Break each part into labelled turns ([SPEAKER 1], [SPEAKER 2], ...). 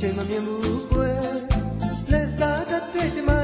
[SPEAKER 1] ချိန်မမြင်ဘူးကွယ်လက်စားတတ်တဲ့ကျမ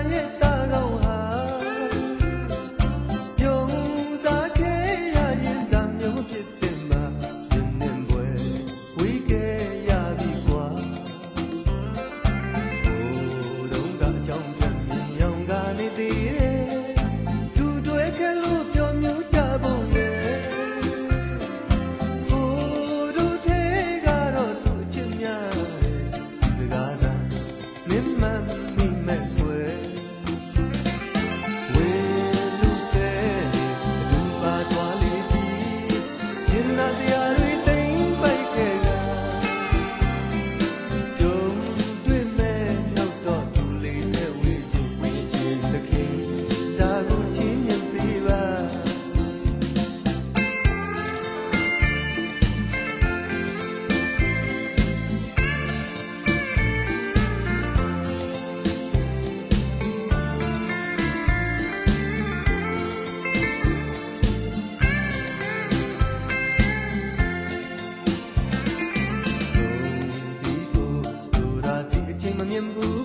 [SPEAKER 1] tiempo